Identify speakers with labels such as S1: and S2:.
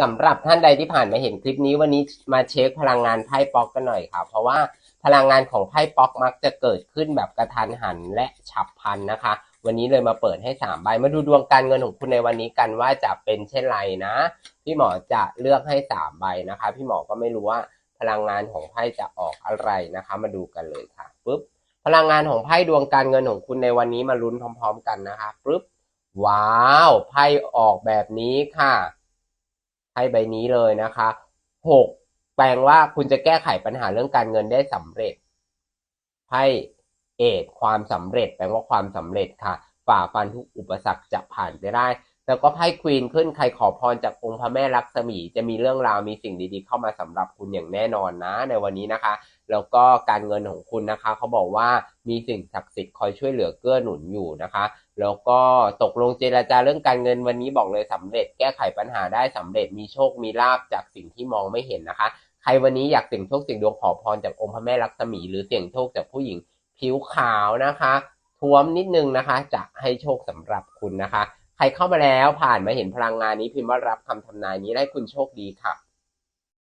S1: สำหรับท่านใดที่ผ่านมาเห็นคลิปนี้วันนี้มาเช็คพลังงานไพ่ป๊อกกันหน่อยค่ะเพราะว่าพลังงานของไพ่ป๊อกมักจะเกิดขึ้นแบบกระทันหันและฉับพลันนะคะ วันนี้เลยมาเปิดให้สามใบมาดูดวงการเงินของคุณในวันนี้กันว่าจะเป็นเช่นไรนะ พี่หมอจะเลือกให้สามใบนะคะ พี่หมอก็ไม่รู้ว่าพลังงานของไพ่จะออกอะไรนะคะ มาดูกันเลยค่ะปุ๊บพลังงานของไพ่ดวงการเงินของคุณในวันนี้มาลุ้นพร้อม ๆ กันนะคะปุ๊บว้าวไพ่ออกแบบนี้ค่ะ ให้ใบนี้เลยนะคะหกแปลว่าคุณจะแก้ไขปัญหาเรื่องการเงินได้สำเร็จไพ่เอดความสำเร็จ แปลว่าความสำเร็จค่ะ ฝ่าฟันทุกอุปสรรคจะผ่านไปได้ แล้วก็ไพ่ควีนขึ้นใครขอพรจากองค์พระแม่ลักษมี จะมีเรื่องราวมีสิ่งดีๆ เข้ามาสำหรับคุณอย่างแน่นอนนะ ในวันนี้นะคะ แล้วก็การเงินของคุณนะคะ เขาบอกว่ามีสิ่งศักดิ์สิทธิ์คอยช่วยเหลือเกื้อหนุนอยู่นะคะ แล้วก็ตกลงเจรจาเรื่องการเงินวันนี้บอกเลยสำเร็จ แก้ไขปัญหาได้สำเร็จมีโชคมีลาบจากสิ่งที่มองไม่เห็นนะคะ ใครวันนี้อยากเสี่ยงโชคเสี่ยงดวงขอพรจากองค์พระแม่ลักษมี หรือเสี่ยงโชคจากผู้หญิงผิวขาวนะคะท้วมนิดนึงนะคะ จะให้โชคสำหรับคุณนะคะ ใครเข้ามาแล้วผ่านมาเห็นพลังงานนี้พิมพ์ว่ารับคำทำนายนี้ได้คุณโชคดีค่ะ